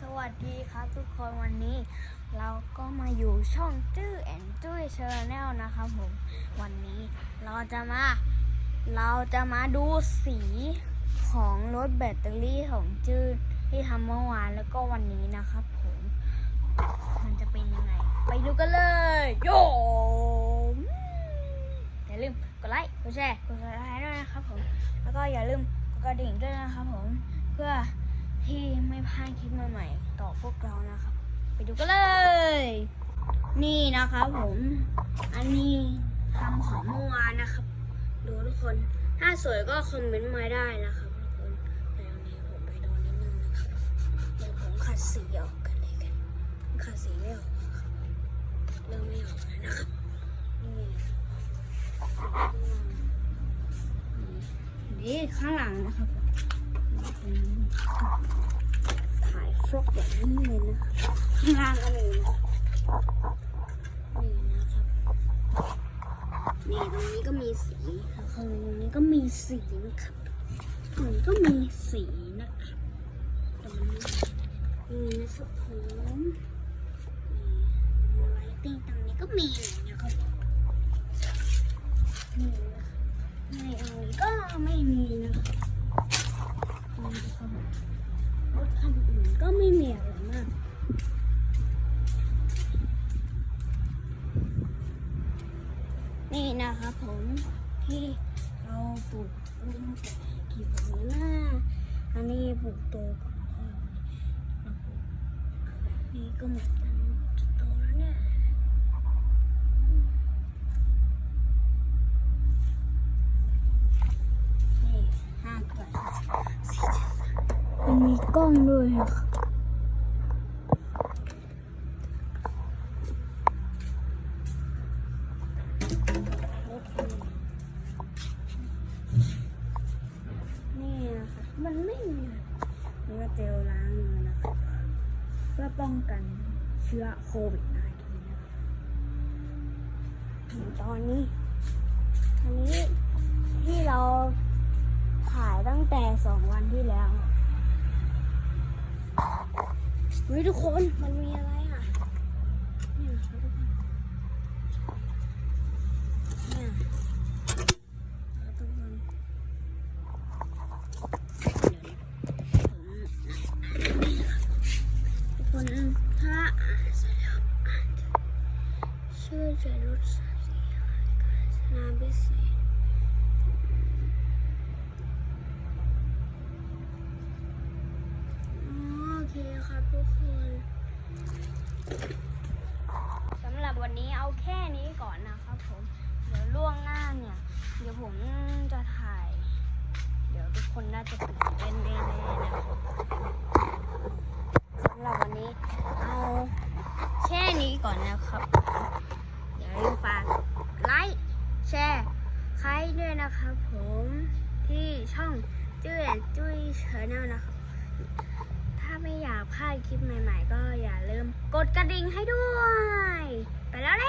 สวัสดีครับทุกคนวันนี้เราก็มาอยู่ช่องจื้อแอนจุ้ยเชอร์แนลนะครับผม วันนี้เราจะมา เราจะมาดูสีของรถแบตเตอรี่ของจื้อที่ทำเมื่อวานแล้วก็วันนี้นะครับผม มันจะเป็นยังไง ไปดูกันเลยโยมอย่าลืมกดไลค์กดแชร์กดซับสไครต์ด้วยนะครับผม แล้วก็อย่าลืมกดกระดิ่งด้วยนะครับผมเพื่อ ที่ไม่พลาดคลิปใหม่ๆต่อพวกเรานะครับ ไปดูกันเลย นี่นะครับผม อันนี้ทำของเมื่อวานนะครับ ดูทุกคน ถ้าสวยก็คอมเมนต์มาได้นะครับทุกคนแต่วันนี้ผมไปโดนนิดนึงนะครับเดี๋ยวผมขัดสีออกกันเลยกัน ขัดสีไม่ออกครับเริ่มไม่ออกแล้วนะครับนี่นี่ข้างหลังนะครับ ถ่ายฟลอกแบบนี้เลยนะข้างล่างก็มีนะครับนี่นะครับนี่ตรงนี้ก็มีสีข้างตรงนี้ก็มีสีนะครับตรงนี้ก็มีสีนะครับตรงนี้นี่นะครับผมนี่ไลติ้งตรงนี้ก็มีนะครับนี่นะครับในตรงนี้ก็ไม่มีนะครับ รับรถคันอื่นก็ไม่มีอะไรมากนี่นะครับผมที่เราปลูกต้นแต่กี่ผลหน้าอันนี้ปลูกโตก่อนค่าปลูกนี่ก็เหมือนกันจะโตแล้วเนี่ยนี่ห้าเกิด มีกล้องด้วยค่ะนี่นะคะมันไม่มีเนื้อเจลล้างมือนะคะเพื่อป้องกันเชื้อโควิด -19 นะคะตอนนี้อันนี้ที่เราถ่ายตั้งแต่สองวันที่แล้ว เฮ้ยทุกคนมันมีอะไรอะนี่ยค่ะทุกคนเนี่ยทุกคนทุกคนถ้าอ่านเสร็จแล้วอาจะชื่อจะรถสาสีการชนะพิเศษอ๋อโอเคครับทุกคนสำหรับวันนี้เอาแค่นี้ก่อนนะครับผม เดี๋ยวล่วงหน้าเนี่ย เดี๋ยวผมจะถ่าย เดี๋ยวทุกคนน่าจะตื่นเต้นแน่ๆนะครับสำหรับวันนี้เอาแค่นี้ก่อนนะครับอย่าลืมฝากไลค์แชร์ใครด้วยนะครับผมที่ช่องจุ้ยจุ้ยเชอร์แนลนะครับถ้าไม่อยากพลาดคลิปใหม่ ๆ ก็อย่าลืมกดกระดิ่งให้ด้วย ไปแล้วแล้